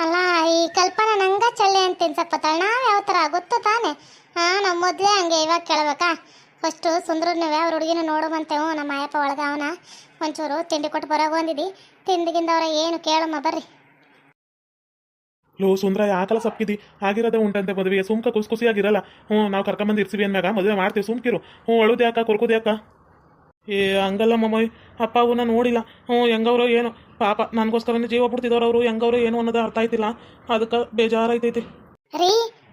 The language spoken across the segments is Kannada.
ಅಲ್ಲ, ಈ ಕಲ್ಪನಾ ನಂಗ ಚಳ್ಳೆ ಅಂತ ತಿನ್ಸಕ್ ನಾವ್ ಯಾವ ತರ? ಗೊತ್ತು ತಾನೆ? ಹಾ ನಮ್ಮ ಮೊದ್ಲೇ ಹಂಗೆ ಇವಾಗ ಕೇಳ್ಬೇಕಾ? ಫಸ್ಟ್ ಸುಂದ್ರನ್ನೇ ಅವ್ರ ಹುಡುಗಿನ ನೋಡುವಂತೆ ಹ್ಞೂ, ನಮ್ಮ ಅಯ್ಯಪ್ಪ ಒಳಗ ಅವನ. ಒಂಚೂರು ತಿಂಡಿ ಕೊಟ್ಟು ಬರೋಗ ಬಂದಿದ್ದಿ ತಿಂದಿಗಿಂದವ್ರ ಏನು ಕೇಳಮ್ಮ, ಬರ್ರಿ. ಲೋ, ಸುಂದ್ರ ಯಾಕಲ ಸಪ್ಕಿದಿ ಆಗಿರೋದೇ ಉಂಟಂತೆ ಮದುವೆ ಸುಮ್ಕ ಕುಸ್ ಕುಸಿಯಾಗಿರಲ್ಲ ಹ್ಞೂ, ನಾವು ಕರ್ಕೊಂಬಂದು ಇರ್ತೀವಿ ಅಂದಾಗ ಮದುವೆ ಮಾಡ್ತೀವಿ, ಸುಮ್ಕಿರು. ಹ್ಞೂ ಅಳುದು ಯಾಕ ಕೊರ್ಕೋದು ಯಾಕ ಏ ಹಂಗಲ್ಲ ಮಮ್ಮಿ ಅಪ್ಪ ಅವನ್ನ ನೋಡಿಲ್ಲ. ಹ್ಞೂ ಹೆಂಗವ್ರು ಏನು. ಪಾಪ ನನಗೋಸ್ಕರನೇ ಜೀವ ಬಿಡ್ತಿದ್ದವ್ರು ಅವರು ಹೆಂಗವ್ರು ಏನು ಅನ್ನೋದು ಅರ್ಥ ಆಯ್ತಿಲ್ಲ. ಅದಕ್ಕೆ ಬೇಜಾರಾಯ್ತೈತಿ. ರೀ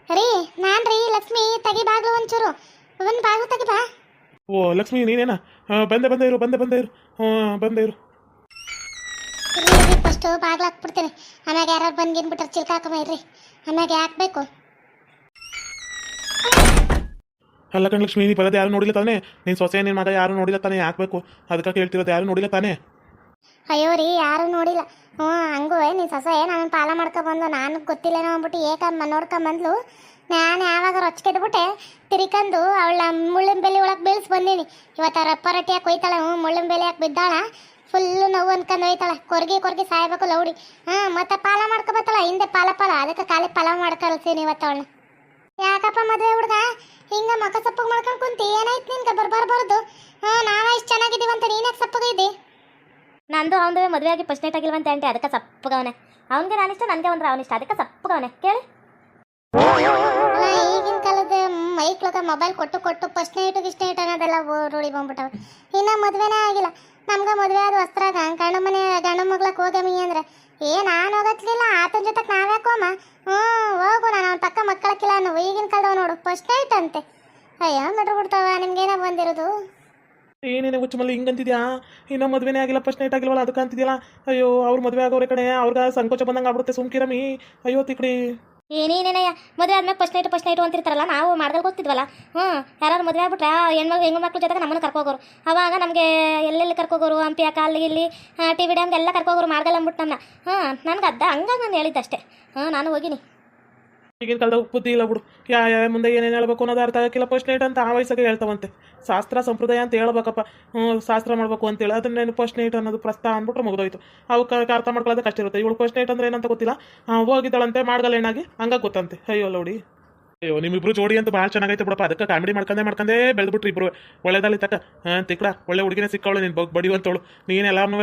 ರೀ ನಾನ್ ರೀ ಲಕ್ಷ್ಮಿ ತೆಗಿ ಬಾಗ್ಲು ಒಂಚೂರು. ಒಂದು ಬಾಗ್ಲು ತೆಗಿ ಬಾ. ಓ ಲಕ್ಷ್ಮಿ ನೀನೇನ? ಬಂದೆ ಬಂದೆ ಇರು ಬಂದೆ ಬಂದೆ ಇರು. ಹ್ಞೂ ಬಂದೆ ಇರು. ಫಸ್ಟ್ ಬಾಗ್ಲು ಹಾಕ್ಬಿಡ್ತೀನಿ ಆಮ್ಯಾಗ ಯಾರು ಬಂದ್ಗಿನ್ಬಿಟ್ರೆ ಚಿಲ್ಕ ಹಾಕಮ್ಮ ಇರ್ರಿ ಆಮ್ಯಾಗ ಹಾಕ್ಬೇಕು ಅಲ್ಲ ಕಣ್ ಲಕ್ಷ್ಮಿ, ನೀ ಬರೋದು ಯಾರು ನೋಡಿಲ್ಲ ತಾನೆ? ನೀನು ಸೊಸೆ ನಿನ್ನ ಮಗ ಯಾರು ನೋಡಿಲ್ಲ ತಾನೆ? ಹಾಕ್ಬೇಕು ಅದಕ್ಕೆ ಕೇಳ್ತಿರೋದು ಯಾರು ನೋಡಿಲ್ಲ ತಾನೆ? ಅಯ್ಯೋ ರೀ, ಯಾರು ನೋಡಿಲ್ಲ. ಹ್ಞೂ, ಹಂಗೂ ನೀನು ಸೊಸೆ ನಾನು ಪಾಲ ಮಾಡ್ಕೊಬಂದು ನಾನು ಗೊತ್ತಿಲ್ಲೇನೋ ಅಂದ್ಬಿಟ್ಟು ಏಕಮ್ಮ ನೋಡ್ಕೊಂಬಂದ್ಲು ನಾನು ಯಾವಾಗ ರೊಚ್ಕೆದ್ಬಿಟ್ಟೆ ತಿರ್ಕಂದು ಅವಳ ಮುಳ್ಳಿನ ಬೆಲೆ ಒಳಗೆ ಬೀಳ್ಸಿ ಬಂದೀನಿ. ಇವತ್ತು ರಪ್ಪ ರೊಟ್ಟಿ ಯಾಕೆ ಹೋಯ್ತಾಳೆ ಹ್ಞೂ ಮುಳ್ಳಿನ ಬೆಲೆ ಯಾಕೆ ಬಿದ್ದಾಳ. ಫುಲ್ಲು ನೋವು ಅನ್ಕೊಂಡು ಹೋಯ್ತಾಳೆ ಕೊರ್ಗಿ ಕೊರ್ಗಿ ಸಾಯ್ಬೇಕು ಲೌಡಿ. ಹಾಂ ಮತ್ತೆ ಪಾಲ ಮಾಡ್ಕೊಬತ್ತಲ್ಲ ಹಿಂದೆ ಪಾಲ ಪಾಲ, ಅದಕ್ಕೆ ಖಾಲಿ ಪಲಾವ್ ಮಾಡ್ಕೊಳ್ತೀನಿ ಇವತ್ತು ಅವಳನ್ನ. ಯಾಕಪ್ಪ ಮದುವೆ ಹುಡುಗ? ಹಿಂಗ ಮಕ ಸಪ್ಪಗೆ ಮಾಡ್ಕೊಂಡು ಕುಂತಿ ಏನಾಯ್ತು ನಿನ್ಗೆ? ಬರ್ಬಾರ್ಬಾರ್ದು. ಹಾ ನಾವೇ ಇಷ್ಟು ಅಂತ ನೀನ್ಯಾಕೆ ಸಪ್ಪಗಿದ್ದಿ ನಂದು ಅವನದು ಮದುವೆ ಆಗಿ ಫಸ್ಟ್ ನೈಟ್ ಆಗಿಲ್ವಂತೆ ಅಂಟೆ ಅದಕ್ಕೆ ಸಪ್ಪಗವನೆ. ಅವನಿಗೆ ನಾನಿಷ್ಟ ನನಗೆ ಅಂದ್ರೆ ಅವನಿಷ್ಟ ಅದಕ್ಕೆ ಸಪ್ಪಗವನೆ. ಕೇಳಿ. ಮೈಕ್ಳಗ ಮೊಬೈಲ್ ಕೊಟ್ಟು ಕೊಟ್ಟು ಫಸ್ಟ್ ನೈಟ್ ಗಿಸ್ಟ್ ನೈಟ್ ಅನ್ನೋದೆಲ್ಲ ರೂಢಿ ಬಂದ್ಬಿಟ್ಟವ ಇನ್ನ ಮದ್ವೆನೇ ಆಗಿಲ್ಲ. ನಮ್ಗೆ ಮದ್ವೆ ಆದ ವಸ್ತ್ರಾಗ ಗಂಡ ಮನೆ, ಗಂಡ ಮಗ್ಳಕ್ಕೆ ಹೋಗಮಿ ಅಂದ್ರೆ, ಏ, ನಾನು ಹೋಗತ್ಲಿಲ್ಲ, ಆತನ ಜೊತೆಗೆ ನಾವ್ಯಾಕೋಮ ಹ್ಞೂ ಹೋಗು, ನಾನು ಅವ್ನ ಪಕ್ಕ ಮಕ್ಕಳಕ್ಕಿಲ್ಲ ಅನ್ನೋ ಈಗಿನ ಕಾಲದವ ನೋಡು ಫಸ್ಟ್ ನೈಟ್ ಅಂತೆ. ಅಯ್ಯೋ ನಡ್ರು ಬಿಡ್ತಾವ, ನಿಮ್ಗೇನ ಬಂದಿರೋದು? ಏನೇನೆ ಹುಚ್ಚಮಲ್ಲಿ ಹಿಂಗಂತಿದ್ಯಾ ಇನ್ನೂ ಮದುವೆನೇ ಆಗಿಲ್ಲ ಫಸ್ಟ್ ನೈಟ್ ಆಗಿಲ್ವಲ್ಲ ಅದಕ್ಕೆ ಅಂತಿದ್ಯಲ್ಲ? ಅಯ್ಯೋ, ಅವ್ರ ಮದುವೆ ಆಗೋರೆ ಕಡೆ ಅವ್ರಿಗೆ ಸಂಕೋಚ ಬಂದಂಗೆ ಆಗ್ಬಿಡುತ್ತೆ, ಸುಮ್ಕಿರಮಿ. ಅಯ್ಯೋ, ತಿಕ್ಡಿ. ಏನೇನೇನಯ್ಯ ಮದುವೆ ಆದ್ಮೇಲೆ ಫಸ್ಟ್ ನೈಟ್ ಫಸ್ಟ್ ನೈಟ್ ಅಂತಿರ್ತಾರಲ್ಲ, ನಾವು ಮಾಡ್ದಲ್ಲಿ ಗೊತ್ತಿದ್ವಲ್ಲ? ಹ್ಞೂ ಯಾರು ಮದುವೆ ಆಗ್ಬಿಟ್ರೆ ಹೆಣ್ಮಗ್ ಹೆಣ್ಣು ಮಕ್ಳು ಜೊತೆಗೆ ನಮ್ಮನ್ನು ಕರ್ಕೋಗೋರು. ಅವಾಗ ನಮಗೆ ಎಲ್ಲೆಲ್ಲಿ ಕರ್ಕೋಗೋರು? ಹಂಪಿ ಅಕ್ಕ ಅಲ್ಲಿ ಇಲ್ಲಿ ಟಿ ವಿ ಡ್ಯಾಮ್ಗೆಲ್ಲ ಕರ್ಕೋಗೋರು ಮಾಡ್ದಲ್ಲ ಅಂದ್ಬಿಟ್ಟು ನಮ್ಮನ್ನ ಹ್ಞೂ ನನಗೆ ಅದ ಹಂಗಾಗಿ ನಾನು ಹೇಳಿದ್ದಷ್ಟೇ. ಹ್ಞೂ ನಾನು ಹೋಗಿನಿ. ಈಗಿನ ಕಾಲದಾಗ ಬುದ್ಧಿ ಇಲ್ಲ ಬಿಡು. ಯಾ ಯಾವ ಮುಂದೆ ಏನೇನು ಹೇಳ್ಬೇಕು ಅನ್ನೋದು ಅರ್ಥ ಆಗಿಲ್ಲ ಫಸ್ಟ್ ನೈಟ್ ಅಂತ ಆ ವಯಸ್ಸಾಗೆ ಹೇಳ್ತಾವಂತೆ. ಶಾಸ್ತ್ರ, ಸಂಪ್ರದಾಯ ಅಂತ ಹೇಳ್ಬೇಕಪ್ಪ. ಹ್ಞೂ ಶಾಸ್ತ್ರ ಮಾಡಬೇಕು ಅಂತೇಳಿ ಅದನ್ನೇನು ಫಸ್ಟ್ ನೈಟ್ ಅನ್ನೋದು ಪ್ರಸ್ತಾವ ಅಂದ್ಬಿಟ್ರೆ ಮುಗಿದೋಯ್ತು. ಅವಕ್ಕೆ ಅರ್ಥ ಮಾಡ್ಕೊಳ್ಳೋದಕ್ಕೆ ಕಷ್ಟ ಇರುತ್ತೆ. ಇವಳು ಫಸ್ಟ್ ನೈಟ್ ಅಂದ್ರೆ ಏನಂತ ಗೊತ್ತಿಲ್ಲ. ಹೋಗಿದ್ದಾಳಂತೆ ಮಾಡ್ಗಲ್ಲ ಏನಾಗಿ ಹಂಗಾಗಿ ಗೊತ್ತಂತೆ. ಅಯ್ಯೋ, ಲೌಡಿ. ಅಯ್ಯೋ, ನಿಮ್ಮಿಬ್ರು ಜೋಡಿ ಅಂತ ಭಾಳ ಚೆನ್ನಾಗೈತೆ ಬಿಡಪ್ಪ. ಅದಕ್ಕೆ ಕಾಮಿಡಿ ಮಾಡ್ಕೊಂಡೆ ಮಾಡ್ಕೊಂಡೇ ಬೆಳೆದ್ಬಿಟ್ರಿ ಇಬ್ರು. ಒಳ್ಳೇದಲ್ಲಿ ತಕ್ಕ. ತಿಕ್ಕಡ ಒಳ್ಳೆ ಹುಡುಗಿನೇ ಸಿಕ್ಕವಳು ನೀನು ಬಡಿಯುವಂತವಳು ನೀನೆಲ್ಲನೂ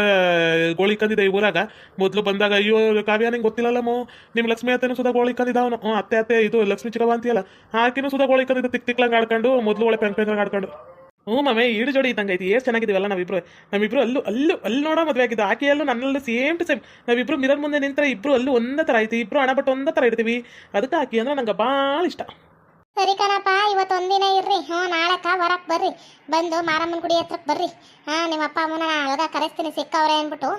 ಗೋಳಿ ಕಂದಿದ್ದೆ ಈ ಊರಾಗ. ಮೊದಲು ಬಂದಾಗ, ಅಯ್ಯೋ, ಕಾವ್ಯ ನಿಂಗೆ ಗೊತ್ತಿಲ್ಲಲ್ಲಮ್ಮೋ ನಿಮ್ಮ ಲಕ್ಷ್ಮಿ ಅತ್ತೆನೂ ಸುಧಾ ಗೋಳಿ ಕಂದಿದ್ದ ಅವನು ಅತ್ತೆ ಅತ್ತೆ, ಇದು ಲಕ್ಷ್ಮಿ ಚಿಕ್ಕವ ಅಂತೀಯಲ್ಲ. ಆಕಿನೂ ಸುಧಾ ಗೋಳಿ ಕಂದಿದ್ದ ತಿಕ್ ತಿಕ್ಲಂಗೆ ಆಡ್ಕೊಂಡು, ಮೊದಲು ಒಳ್ಳೆ ಪೆಂಕ್ ಪೆಂಕ್ ಆಡ್ಕೊಂಡು. ಹ್ಞೂ ಮಮ್ಮಿ ಈಡು ಜೋಡಿ ಇದ್ದಂಗೆ ಐತಿ ಎಷ್ಟು ಚೆನ್ನಾಗಿದ್ದೀವಲ್ಲ ನಾವಿಬ್ರು. ನಮ್ಮಿಬ್ರು ಅಲ್ಲೂ ಅಲ್ಲೂ, ಅಲ್ಲಿ ನೋಡೋ ಮದುವೆ ಆಗಿದ್ದು ಆಕೆಯಲ್ಲೂ ನನ್ನಲ್ಲೂ ಸೇಮ್ ಟು ಸೇಮ್. ನಾವಿಬ್ರು ಮಿರರ್ ಮುಂದೆ ನಿಂತರೆ ಇಬ್ರು ಅಲ್ಲೂ ಒಂದೇ ಥರ ಐತಿ ಇಬ್ರು ಹಣ ಬಟ್ಟು ಒಂದೇ ಥರ ಇರ್ತೀವಿ. ಅದಕ್ಕೆ ಆಕೆ ಅಂದ್ರೆ ನಂಗೆ ಭಾಳ ಇಷ್ಟ. ಸರಿ ಕಣಪ್ಪ ಇವತ್ತು ಒಂದಿನ ಇರ್ರಿ. ಹ್ಞೂ ನಾಳೆಕ ಹೊರಕ್ಕೆ ಬರ್ರಿ. ಬಂದು ಮಾರಮ್ಮನ ಗುಡಿ ಹತ್ರಕ್ಕೆ ಬರ್ರಿ. ಹಾಂ ನಿಮ್ಮ ಅಪ್ಪ ಅಮ್ಮನ ಅಳಗ ಕರೆಸ್ತೀನಿ, ಸಿಕ್ಕವ್ರೆ ಅಂದ್ಬಿಟ್ಟು.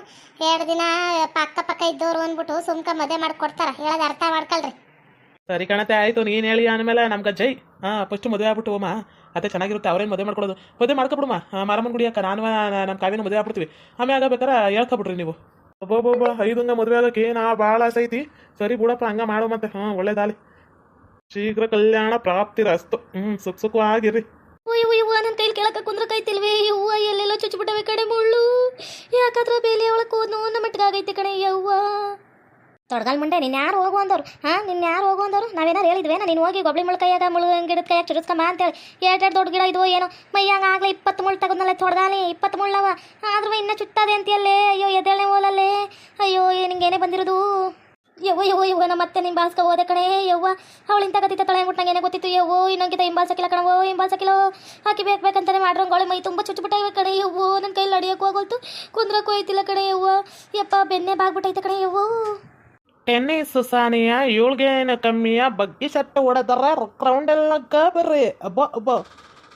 ಎರಡು ದಿನ ಪಕ್ಕ ಪಕ್ಕ ಇದ್ದವ್ರು ಅಂದ್ಬಿಟ್ಟು ಸುಮ್ಕ ಮದುವೆ ಮಾಡ್ಕೊಡ್ತಾರ. ಹೇಳೋದು ಅರ್ಥ ಮಾಡ್ಕೊಳ್ರಿ. ಸರಿ ಕಣತೆ ಆಯ್ತು, ನೀನು ಹೇಳಿ ಆಮೇಲೆ ನಮ್ಗೆ ಜೈ ಹಾಂ ಫಸ್ಟ್ ಮದುವೆ ಆಗ್ಬಿಟ್ಟು ಅಮ್ಮ ಅದೇ ಚೆನ್ನಾಗಿರುತ್ತೆ, ಅವ್ರೇನು ಮದುವೆ ಮಾಡ್ಕೊಳ್ಳೋದು ಮದುವೆ ಮಾಡ್ಕೊಬಿಡಮ್ಮ ಮಾರಮ್ಮನ ಗುಡಿಯಕ್ಕ ನಾನು ನಮ್ಮ ಕಾವ್ಯನ ಮದುವೆ ಆಗ್ಬಿಡ್ತೀವಿ. ಆಮೇಲೆ ಆಗಬೇಕಾರೆ ಹೇಳ್ಕೊಬಿಡ್ರಿ ನೀವು. ಒಬ್ಬೊಬ್ಬೊಬ್ಬ ಹಂಗ ಮದುವೆ ಆಗೋಕೆ ನಾ ಭಾಳ ಆಸೆ ಐತಿ. ಸರಿ ಬಿಡಪ್ಪ, ಹಂಗ ಮಾಡೋ ಮತ್ತೆ. ಹಾಂ ಒಳ್ಳೇದಾಲಿ ಶೀಘ್ರ ಕಲ್ಯಾಣ ಪ್ರಾಪ್ತಿ ರಸ್ತು. ಹ್ಞೂ ಸುಖ ಸುಖವಾಗಿರ್ರಿ. ಅಯ್ಯೋ ಇವ್ವ ನನ್ನ ಕೈಲಿ ಕೇಳಕ್ಕೆ ಕುಂದ್ರ ತಿಳ್ವೆ ಯವ್ವ ಎಲ್ಲೆಲ್ಲ ಕಡೆ ಮುಳ್ಳು. ಯಾಕಂದ್ರೆ ಬೇಲಿ ಒಳಗೆ ಹೋದ್ನು? ನಮ್ಮ ಮಟ್ಟಿಗಾಗೈತೆ ಕಣೆ ಯವ್ವ ತೊಡಗಲ್ ಮುಂಡೆ ನೀನು ಯಾರು ಹೋಗು ಅಂದವ್ರು ಹಾಂ ನಿನ್ನ ಯಾರು ಹೋಗು ಅಂದವ್ರು ನಾವೇನಾರು ಹೇಳಿದ್ವೇನ? ನೀನು ಹೋಗಿ ಗೊಬ್ಬಳಿ ಮುಳ್ಳು ಕೈಯಾಗ ಮುಳ್ಳು ಗಿಡದ ಕೈಯಾಗ ಚುರುಸ್ಕಮ್ಮ ಅಂತೇಳಿ. ಎರಡು ದೊಡ್ಡ ಗಿಡ ಇದು ಏನೋ? ಮೈಯಾಗ ಆಗಲೇ ಇಪ್ಪತ್ತು ಮುಳ್ಳು ತಗೊಂಡಲ್ಲ ತೊಡ್ದಾಲಿ ಇಪ್ಪತ್ತು ಮುಳ್ಳವ ಆದ್ರೂ ಇನ್ನೂ ಚುಟ್ಟದೆ ಅಂತೀಯಲ್ಲೇ? ಅಯ್ಯೋ ಎದೇಳೆ ಹೋಲಲ್ಲೇ? ಅಯ್ಯೋ ನಿಂಗೇನೇ ಬಂದಿರೋದು? ಯವ್ವ ಯವ್ವ ಯವ್ವ ನಮ್ಮ ಮತ್ತೆ ಬಾಸ್ಕ ಹೋದೆ ಕಣೆ, ಯವ್ವ. ಅವಳಿಂದ ತಗತಿತ್ತ ತಳೆ ಮುಟ್ಟಂಗೆ ಏನೇ ಗೊತ್ತಿತ್ತು? ಯವ್ವೋ ಇನ್ನೊಂಗಿತ ಹಿಂಬಾಲ್ಸಕ್ಕಿಲ್ಲ ಕಣವೋ ಹಿಂಬಾಲ್ಸಕ್ಕಿಲ್ಲ ಹಾಕಿ ಬೇಕು ಬೇಕಂತಾನೆ ಮಾಡ್ರಂಗೋಳೆ ಮೈ ತುಂಬ ಚುಚ್ಚುಬಿಟ್ಟಾಗಿವೆ ಕಣೆ, ಯವ್ವೋ. ನನ್ನ ಕೈಲಿ ಅಡಿಯಕ್ಕೆ ಹೋಗೋಲ್ತು ಕುಂದ್ರಕ್ಕೂ ಐತಿಲ್ಲ ಕಣೆ, ಯವ್ವ. ಯಪ್ಪ, ಬೆನ್ನೆ ಬಾಗ್ಬಿಟ್ಟೈತೆ ಕಣೆ, ಯವ್ವೋ. ಟೆನ್ನಿಸ್ ಸಾನಿಯ ಏಳ್ಗೇನ ಕಮ್ಮಿಯ ಬಗ್ಗಿ ಸೆಟ್ಟ ಹೊಡೆದರ ರೌಂಡ್ ಎಲ್ಲ ಬರ್ರಿ ಅಬ್ಬ ಅಬ್ಬ.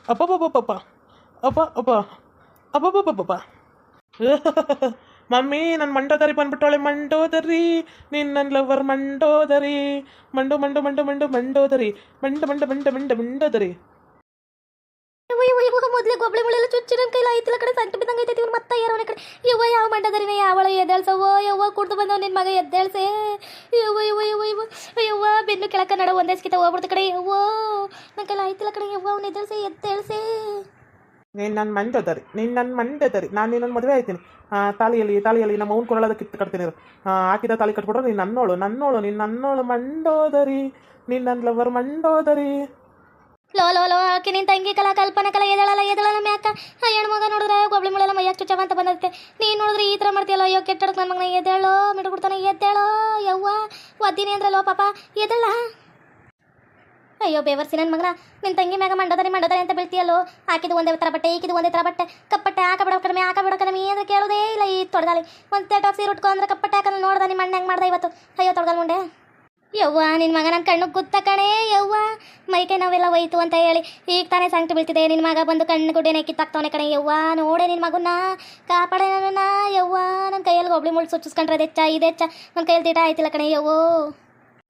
ಅಬ್ಬಬ್ಬಬ್ಬಬ್ಬ ಅಬ್ಬ ಅಬ್ಬ ಅಬ್ಬಬ್ಬಬ್ಬಬ್ಬ ಮಮ್ಮಿ ನನ್ನ ಮಂಡೋದರಿ ಬಂದ್ಬಿಟ್ಟವಳೆ ಮಂಡೋದರಿ. ನೀನು ನನ್ನ ಲವರ್ ಮಂಡೋದರಿ. ಮಂಡು ಮಂಡು ಮಂಡು ಮಂಡು, ಮಂಡೋದರಿ. ಮಂಡು ಮಂಡು ಮಂಡು ಮಂಡು, ಮಂಡೋದರಿ. ಯವ್ವ ಯವ್ವ ಮೊದಲೇ ಗೊಬ್ಬಳೆ ಮುಳ್ಳೆಲ್ಲ ಚುಚ್ಚಿ ನನ್ನ ಕೈಲಿ ಐತಿಲ್ಲ ಕಡೆ ಸಂಕಟ ಬಿದ್ದಂಗೆ ಐತೈತಿ ಇವ್ನು ಮತ್ತೆ ಕಡೆ ಯವ್ವ, ಯಾವ ಮಂಡದರಿನ ಯಾವಳ ಎದ್ದೇಳ್ಸವ್ವ? ಯವ್ವ, ಕುಡ್ದು ಬಂದವ ನಿನ್ನ ಮಗ ಎದ್ದೇಳ್ಸೆ. ಯವ್ವ ಯವ್ವ ಯವ್ವ ಯವ್ವ. ಯವ್ವ, ಬೆನ್ನು ಕೆಳಕ ನಡ ಒಂದೇ ಸ್ಕಿತ ಹೋಗ್ಬಿಡ್ತ ಕಡೆ ಯವ್ವ ನನ್ನ ಕೈಲ ಐತಿಲ್ಲ ಕಡೆ ಯವ್ವ, ಅವ್ನು ಎದ್ದೇಳ್ಸೆ ಎದ್ದೇಳ್ಸೆ. ನೀನು ನನ್ನ ಮಂಡದರಿ ನೀನು ನನ್ನ ಮಂಡದರಿ ನಾನು ನಿನ್ನೊಂದು ಮದುವೆ ಆಯ್ತೀನಿ. ತಾಲಿಯಲ್ಲಿ ತಾಲಿಯಲ್ಲಿ ನಮ್ಮ ಅವ್ನ ಕೊರಳದ ಕಿತ್ತು ಕಟ್ತೀನಿ. ಹಾಕಿದ ತಾಳಿ ಕಟ್ಬಿಟ್ರೆ ನೀನು ನನ್ನೋಳು ನನ್ನೋಳು, ನೀನು ನನ್ನೋಳು ಮಂಡೋದರಿ. ನೀನು ನನ್ನ ಲವರ್ ಮಂಡೋದರಿ. ಲೋ ಲೋ ಲೋ, ಆಕೆ ನಿನ್ ತಂಗಿ ಕಲಾ, ಕಲ್ಪನೆ ಕಲ, ಎದಳಲ್ಲ ಎದಳಲ್ಲ, ಮ್ಯಾಕ. ಆ ಹೆಣ್ಮಗ ನೋಡಿದ್ರೆ ಗೊಬ್ಳಿ ಮುಳೆಲ್ಲ ಮೈಯಾಗ ಚುಚ್ಚವ ಅಂತ ಬಂದಿರುತ್ತೆ ನೀನು ನೋಡಿದ್ರೆ ಈ ಥರ ಮಾಡ್ತೀಯಲ್ಲ, ಅಯ್ಯೋ ಕೆಟ್ಟಡಕ್ ನನ್ನ ಮಗನ ಎದ್ದೇಳೋ ಮಿಡ್ಕೊಡ್ತಾನೆ ಎದ್ದೇಳೋ ಯವ್ವ, ಒದ್ದಿನಿ ಅಂದ್ರಲ್ಲೋ, ಪಾಪ, ಎದಳ. ಅಯ್ಯೋ, ಬೇವರ್ಸಿ ನನ್ನ ಮಗನ ನಿನ್ನ ತಂಗಿ ಮ್ಯಾಗ ಮಂಡೋದರಿ ಮಂಡೋದರಿ ಅಂತ ಬೀಳ್ತೀಯಲ್ಲೋ. ಹಾಕಿದ್ದು ಒಂದೇ ಥರ ಬಟ್ಟೆ, ಈಕಿದು ಒಂದೇ ಥರ ಬಟ್ಟೆ. ಕಪ್ಪಟ್ಟೆ ಹಾಕ ಬಿಡೋ ಕಡಿಮೆ ಹಾಕ ಬಿಡೋ ಕಡಿಮೆ ಅಂದ್ರೆ ಕೇಳೋದೇ ಇಲ್ಲ ಈ ತೊಡಗಾಲಿ ಒಂದು ತೇಟ್ ಆಫ್ ಸೀರೆ ಉಟ್ಕೊ ಅಂದ್ರೆ ಕಪ್ಪಟ್ಟೆ ಹಾಕಲ್ಲ, ನೋಡ್ದ ನಿಮ್ಮ ಅಣ್ಣ ಹೆಂಗೆ ಮಾಡ್ದೆ ಇವತ್ತು. ಅಯ್ಯೋ ತೊಡಗಲ್ ಮುಂಡೆ. ಯವ್ವ ನಿನ್ನ ಮಗ ನನ್ನ ಕಣ್ಣು ಗುತ್ತ ಕಣೆ, ಯವ್ವ. ಮೈಕೈ ನಾವೆಲ್ಲ ಹೋಯ್ತು ಅಂತ ಹೇಳಿ ಈಗ ತಾನೇ ಸಂಕಟ ಬೀಳ್ತಿದೆ. ನಿನ್ನ ಮಗ ಬಂದು ಕಣ್ಣು ಗುಡ್ಡೆನೆ ಕಿತ್ತಾಕ್ತವನೆ ಕಣೆ, ಯವ್ವ. ನೋಡೆ ನಿನ್ನ ಮಗುನ ಕಾಪಾಡೆ ನನ್ನ ಯವ್ವ. ನನ್ನ ಕೈಯಲ್ಲಿ ಒಬ್ಳಿ ಮುಳ್ಳು ಸುಚ್ಚಿಸ್ಕೊಂಡ್ರೆ ಅದೆಚ್ಚ ಇದೆಚ್ಚ ನನ್ನ ಕೈಯಲ್ಲಿ ತೀಟ ಆಯ್ತಿಲ್ಲ ಕಣೆ, ಯವ್ವೋ.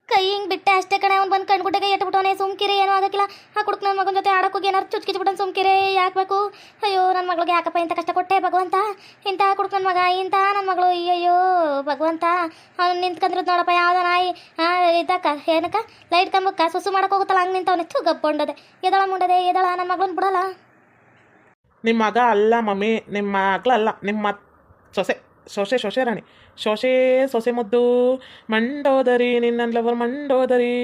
ಕೈ ಹಿಂಗೆ ಬಿಟ್ಟೆ ಅಷ್ಟೇ ಕಣೆ, ಅವ್ನು ಬಂದು ಕಣ್ಣು ಗುಡ್ಡೆಗೆ ಎಟ್ಬಿಟ್ಟವನೆ ಸುಮ್ಕಿರಿ, ಏನೂ ಆಗಕ್ಕಿಲ್ಲ. ಆ ಕುಡುಕ್ ನನ್ನ ಮಗನ ಜೊತೆ ಆಡೋಕ್ಕೋಗಿ ಏನಾರು ಚುಚ್ಕಿಚ್ಬಿಟ್ಟು ಸುಮ್ಕಿರಿ ಯಾಕಬೇಕು ಅಯ್ಯೋ ನನ್ನ ಮಗಳಿಗೆ ಯಾಕಪ್ಪ ಇಂಥ ಕಷ್ಟ ಕೊಟ್ಟೆ ಭಗವಂತ? ಇಂಥ ಕುಡುಕ್ ನನ್ನ ಮಗ, ಇಂಥ ನನ್ನ ಮಗಳು, ಅಯ್ಯಯ್ಯೋ. ಭಗವಂತ, ಅವ್ನು ನಿಂತ್ಕೊಂಡ್ರದ್ ನೋಡಪ್ಪ, ಯಾವ್ದೋ ನಾಯಿ ಇದಕ್ಕ, ಏನಕ್ಕ ಲೈಟ್ ಕಂಬಕ್ಕ ಸುಸು ಮಾಡಕ್ಕೆ ಹೋಗುತ್ತಲ್ಲ, ಹಂಗೆ ನಿಂತವನೆ. ತು ಗಬ್ಬೊಂಡದೆ. ಎದಳ ಮುಂಡದೆ, ಎದಳ ನನ್ನ ಮಗಳನ್ನ ಬಿಡಲ್ಲ. ನಿಮ್ಮ ಮಗ ಅಲ್ಲ ಮಮ್ಮಿ ನಿಮ್ಮ ಮಗಳ ಅಲ್ಲ, ನಿಮ್ಮ ಸೊಸೆ ಸೊಸೆ ಸೊಸೆ ರಾಣಿ. ಸೊಸೆ ಸೊಸೆ ಮುದ್ದು, ಮಂಡೋದರಿ ನಿನ್ನ ಲವರ್ ಮಂಡೋದರಿ.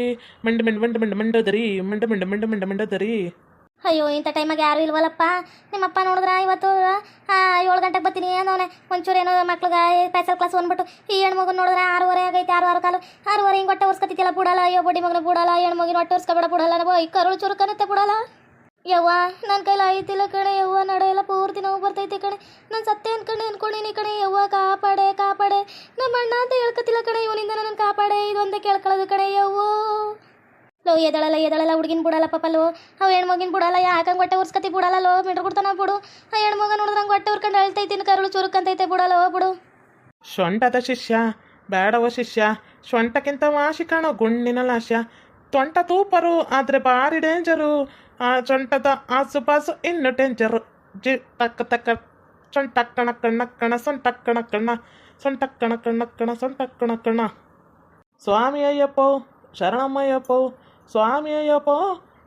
ಮಂಡ ಮಂಡ ಮಂಡ ಮಂಡ, ಮಂಡೋದರಿ, ಮಂಡ ಮಂಡ ಮಂಡ ಮಂಡ, ಮಂಡೋದರಿ. ಅಯ್ಯೋ, ಇಂಥ ಟೈಮಾಗ ಯಾರು ಇಲ್ವಲ್ಲಪ್ಪ? ನಿಮ್ಮಪ್ಪ ನೋಡಿದ್ರ ಇವತ್ತು ಏಳು ಗಂಟೆಗೆ ಬರ್ತೀನಿ ಅನ್ನೋನೆ ಒಂಚೂರು ಏನೋ ಮಕ್ಳಿಗೆ ಸ್ಪೆಷಲ್ ಕ್ಲಾಸ್ ಬಂದ್ಬಿಟ್ಟು ಈ ಹೆಣ್ಮಗು ನೋಡಿದ್ರೆ ಆರೂವರೆ ಆಗೈತೆ ಆರು ಆರು ಕಾಲು. ಆರೂವರೆ ಹಿಂಗೆ ಹೊಟ್ಟೆ ಉರ್ಸ್ಕೊತಿದ್ಯಲ್ಲ ಬಿಡಲ್ಲ ಅಯ್ಯೋ, ಬಡ್ಡಿ ಮಗನ ಬಿಡಲ್ಲ ಹೆಣ್ಮಗಿನ ಹೊಟ್ಟೆ ಉರ್ಸ್ಕೊಬೇಡ ಬಿಡಲ್ಲ ನಾವು ಈ ಕರುಳು ಚುರುಕನತ್ತೆ ಬಿಡಲ್ಲ ಯವ್ವ ನನ್ನ ಕೈಲಿ ಐತಿಲ್ಲ ಕಣೆ, ಯವ್ವ. ನಡೆ ಎಲ್ಲ ಪೂರ್ತಿ ನೋವು ಬರ್ತೈತೆ ಕಣೆ. ನಾನು ಸತ್ತೆ ಕಣೆ ಅನ್ಕೊಂಡಿನಿ ಕಣೆ, ಯವ್ವ. ಕಾಪಾಡೆ ಕಾಪಾಡೆ. ನಮ್ಮ ಅಣ್ಣ ಅಂತ ಹೇಳ್ಕೊತಿಲ್ಲ ಕಣೆ, ಇವನಿಂದ ನನ್ನ ಕಾಪಾಡೆ. ಇದೊಂದೇ ಕೇಳ್ಕೊಳ್ಳೋದು ಕಣೆ, ಯವ್ವೋ. ಲೋ, ಎದಳಲ್ಲ ಎದಳಲ್ಲ, ಹುಡುಗಿನ ಬಿಡಲ್ಲ ಪಾಪಲ್ಲೋ ಅವು ಹೆಣ್ಮಗಿನ ಬಿಡಲ್ಲ ಯಾಕಂಗೆ ಹೊಟ್ಟೆ ಉರ್ಸ್ಕತಿ ಬಿಡಲ್ಲ ಲೋ. ಮಿಡ್ರು ಕೊಡ್ತಾನ ಬಿಡು. ಆ ಹೆಣ್ಮಗ ನೋಡಿದ್ರಂಗೆ ಹೊಟ್ಟೆ ಉರ್ಕೊಂಡು ಅಳ್ತೈತಿನ ಕರುಳು ಚುರುಕಂತೈತೆ ಬಿಡಲ್ಲ ಬಿಡು. ಸೊಂಟದ ಶಿಷ್ಯ, ಬೇಡವ ಶಿಷ್ಯ, ಸೊಂಟಕ್ಕಿಂತ ವಾಸಿ ಕಾಣೋ ಗುಂಡಿನ ಲಾಶ್ಯ ತೊಂಟ ತೂಪರು, ಆದರೆ ಭಾರಿ ಡೇಂಜರು. ಆ ಸೊಂಟದ ಆಸುಪಾಸು ಇನ್ನು ಡೇಂಜರು. ಜಿ, ತಕ್ಕ ತಕ್ಕ ಸೊಂಟಕ್ಕಣ ಕಣ್ಣ, ಕಣ ಕಣ್ಣ. ಸೊಂಟಕ್ಕಣ ಕಣ್ಣ, ಕಣ ಕಣ್ಣ. ಸ್ವಾಮಿ ಅಯ್ಯಪ್ಪೋ ಶರಣಮ್ಮಯ್ಯಪ್ಪೋ ಸ್ವಾಮಿ ಅಯ್ಯಪ್ಪೋ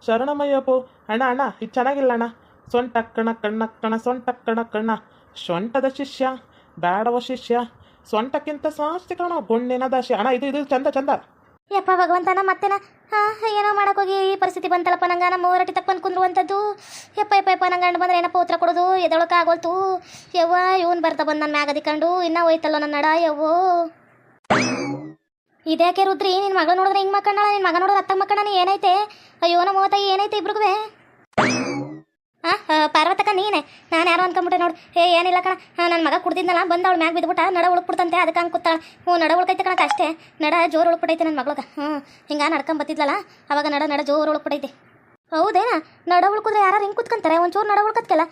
ಶರಣಮಯ್ಯಪ್ಪೋ. ಅಣ್ಣ ಅಣ್ಣ, ಇದು ಚೆನ್ನಾಗಿಲ್ಲ ಅಣ್ಣ. ಸೊಂಟಕ್ಕಣ ಕಣ್ಣ ಕಣ ಸೊಂಟಕ್ಕಣ, ಕಣ್ಣ. ಸೊಂಟದ ಶಿಷ್ಯ ಬೇಡವ ಶಿಷ್ಯ. ಸೊಂಟಕ್ಕಿಂತ ಸಾಸ್ತಿ ಕಣ, ಗುಣ್ಣಿನ ದಾಶಿ ಅಣ್ಣ, ಇದು ಇದು ಚಂದ ಚಂದ. ಯಪ್ಪ ಭಗವಂತನ, ಮತ್ತೆನ ಏನೋ ಮಾಡೋಕ್ಕೋಗಿ ಈ ಪರಿಸ್ಥಿತಿ ಬಂತಲ್ಲಪ್ಪ, ನಂಗೆ ನಮ್ಮ ಊರಟಿ ತಕ್ಕ ಬಂದು ಕುಂದ್ರುವಂಥದ್ದು ಯಪ್ಪ ಯಪ್ಪ ಯಪ್ಪ, ನಂಗೆ ಬಂದ್ರೆ ಏನಪ್ಪ ಉತ್ತರ ಕೊಡೋದು? ಎದೊಳಕ್ಕೆ ಆಗೋಲ್ತು. ಯವ್ವ, ಇವನು ಬರ್ತಾ ಬಂದು ನನ್ನ ಮ್ಯಾಗ ಅದಿಕೊಂಡು ಇನ್ನೂ ಹೋಯ್ತಲ್ಲ ನನ್ನ ನಡ, ಯವ್ವೋ. ಇದ್ಯಾಕೆ ರುದ್ರಿ? ನಿನ್ನ ಮಗ ನೋಡಿದ್ರೆ ಹಿಂಗೆ ಮಕ್ಕಳ ನಿನ್ನ ಮಗ ನೋಡಿದ್ರೆ ಅತ್ತ ಮಕ್ಕಳ ಏನೈತೆ? ಅಯ್ಯೋ, ನಮ್ಮ ಮೂವತ್ತಾಗಿ ಏನೈತೆ ಇಬ್ರಿಗೂ ಪಾರ್ವತಕ್ಕ ನೀನೆ. ನಾನು ಯಾರೋ ಅನ್ಕೊಂಬಿಟ್ಟೆ ನೋಡು. ಏ, ಏನಿಲ್ಲ ಕಣ. ನನ್ನ ಮಗ ಕುಡ್ದಿದ್ನಲ್ಲ, ಬಂದ ಅವಳು ಮ್ಯಾಗ ಬಿದ್ಬಿಟ್ಟ ನಡ ಉಳ್ಕೊಡ್ತಂತೆ ಅದಕ್ಕೆ ಹಂಗೆ ಕೂತಾಳ. ಹ್ಞೂ, ನಡ ಉಳ್ಕೈತೆ ಕಣಕ್ಕೆ ಅಷ್ಟೇ. ನಡ, ಜೋರು ಉಳ್ಕ್ಬಿಟ್ಟೈತೆ ನನ್ನ ಮಗಳಿಗೆ. ಹ್ಞೂ, ಹಿಂಗೆ ನಡ್ಕೊಂಬತ್ತಿದ್ಲಲ್ಲ ಅವಾಗ ನಡ ನಡ, ಜೋರು ಉಳ್ಕ್ಬಿಟ್ಟೈತೆ ಹೌದೇನ? ನಡ ಉಳ್ಕಿದ್ರೆ ಯಾರು ಹಿಂಗೆ ಕುತ್ಕೊಂತಾರೆ? ಒಂಚೂರು ನಡ ಉಳ್ಕತ್ಕಲ್ಲ.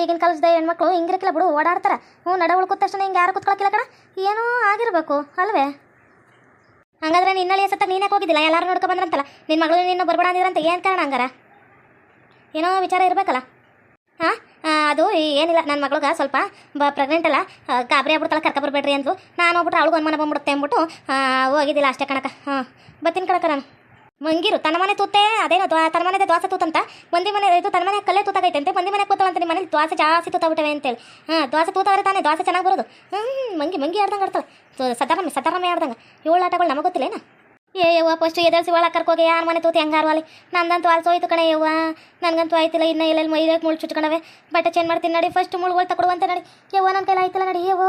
ಈಗಿನ ಕಾಲದ ಹೆಣ್ಮಕ್ಳು ಹಿಂಗಿರಕ್ಕಿಲ್ಲ ಬಿಡು, ಓಡಾಡ್ತಾರೆ. ಹ್ಞೂ, ನಡ ಉಳ್ಕೊತ ತಕ್ಷಣ ಹಿಂಗೆ ಯಾರು ಕುತ್ಕೊಳಕಿಲ್ಲ ಕಣ. ಏನೂ ಆಗಿರಬೇಕು, ಅಲ್ವೇ? ಹಂಗಾದ್ರೆ ನಿನ್ನಲ್ಲಿ ಸತ್ತ ನೀನೇ ಹೋಗಿದ್ದಿಲ್ಲ? ಎಲ್ಲರೂ ನೋಡ್ಕೊ ಬಂದ್ರಂತಲ್ಲ? ನಿನ್ನ ಮಗಳು ನಿನ್ನ ಬರ್ಬೇಡ ಅಂದಿದ್ರಂತ ಏನು ಕಾರಣ ಹಂಗಾರ? ಏನೋ ವಿಚಾರ ಇರಬೇಕಲ್ಲ. ಹಾಂ? ಅದು ಏನಿಲ್ಲ ನನ್ನ ಮಗಳಿಗೆ ಸ್ವಲ್ಪ ಬ ಪ್ರೆಗ್ನೆಂಟ್ ಅಲ್ಲ. ಗಾಬರಿ ಆಗ್ಬಿಡ್ತಲ್ಲ ಕರ್ಕೊಬರ್ಬೇಡ್ರಿ ಅಂದ್ಲು. ನಾನು ಹೋಗ್ಬಿಟ್ಟು ಅವಳಿಗೆ ಅನುಮಾನ ಬಂದ್ಬಿಡುತ್ತೆ ಅಂದ್ಬಿಟ್ಟು ಹೋಗಿದ್ದಿಲ್ಲ ಅಷ್ಟೇ ಕಣಕ ಹಾಂ ಬರ್ತೀನಿ ಕಣಕ ನಾನು. ಮಂಗಿರು, ತನ್ನ ಮನೆ ತೂತೆ, ಅದೇನೋ ತನ್ನ ಮನೆ ದ್ವಾಸೆ ತೂತಂತ? ಮಂದಿ ಮನೆ, ಇದು ತನ್ನ ಮನೆ ಕಲ್ಲೇ ತೂತಾಗೈತೆ ಮಂದಿ ಮನೆ ಕೂತವಂತ ನಿಮ್ಮ ಮನೇಲಿ ದ್ವಾಸೆ ಜಾಸ್ತಿ ತೂತಾಬಿಟ್ಟವೆ ಅಂತೇಳಿ. ಹಾಂ, ದ್ವಾಸೆ ತೂತಾವ್ರೆ ತಾನೇ, ದ್ವಾಸೆ ಚೆನ್ನಾಗಿ ಬರೋದು. ಹ್ಞೂ ಮಂಗಿ ಮಂಗಿ ಆಡ್ದಂಗೆ ಆಡ್ತಾಳೆ. ಸದಾರಮ್ಮೆ ಸದಾರಮ್ಮೆ ಆಡ್ದಂಗೆ. ಏಳು ಆಟಗಳು ನಮಗೆ ಏನು ಏ, ಯವ್ವ ಫಸ್ಟ್ ಎದರ್ಸಿ ಒಳಗೆ ಕರ್ಕೋಗಿ, ಯಾರ ಮನೆ ತೂತಿ ಹೆಂಗಾರು ಅಲ್ಲಿ ನಂದಂತೂ ಆಲ್ಸೋ ಹೋಯ್ತು ಕಣೆ ಯವ್ವ. ನನಗಂತೂ ಆಯ್ತಿಲ್ಲ, ಇನ್ನು ಎಲ್ಲೆಲ್ಲಿ ಮೈದಾಗ ಮುಳ್ಳು ಚುಚ್ಕೊಂಡವೆ ಬಟ್ಟೆ ಚೇಂಜ್ ಮಾಡ್ತೀನಿ ನಡಿ ಫಸ್ಟ್ ಮುಳುಗಳು ತಗೊಡುವಂತೆ ನಡಿ. ಯವ್ವ ನನ್ನ ಕೈಲಿ ಆಯ್ತಿಲ್ಲ ನಡಿ, ಯವ್ವ.